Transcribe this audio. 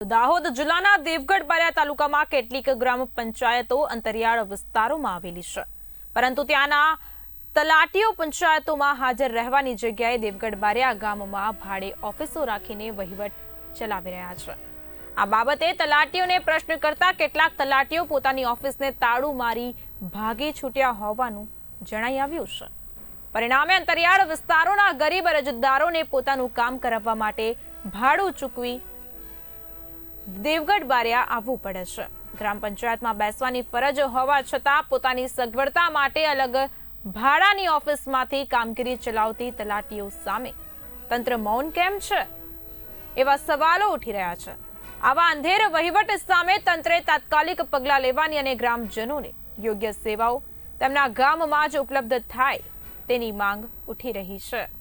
દાહોદ જિલ્લાના દેવગઢ બારિયા તાલુકામાં કેટલીક ગ્રામ પંચાયતો અંતરિયાળ વિસ્તારોમાં આવેલી છે. પરંતુ ત્યાંના તલાટીઓ પંચાયતોમાં હાજર રહેવાની જગ્યાએ દેવગઢ બારિયા ગામમાં ભાડે ઓફિસો રાખીને વહીવટ ચલાવી રહ્યા છે. આ બાબતે તલાટીઓને પ્રશ્ન કરતા કેટલાક તલાટીઓ પોતાની ઓફિસને તાળું મારી ભાગી છૂટ્યા હોવાનું જણાઈ આવ્યું છે. પરિણામે અંતરિયાળ વિસ્તારોના ગરીબ અરજદારોને પોતાનું કામ કરાવવા માટે ભાડું ચૂકવી દેવગઢ બારિયા આવવું પડે છે. ગ્રામ પંચાયતમાં બેસવાની ફરજ હોવા છતાં પોતાની સગવડતા માટે અલગ ભાડાની ઓફિસમાંથી કામગીરી ચલાવતી તલાટીઓ સામે. તંત્ર મૌન કેમ છે? એવા સવાલો ઉઠી રહ્યા છે. આવા અંધેર વહીવટ સામે તંત્રે તાત્કાલિક પગલાં લેવાની અને ગ્રામજનોને યોગ્ય સેવાઓ તેમના ગામમાં જ ઉપલબ્ધ થાય તેની માંગ ઉઠી રહી છે.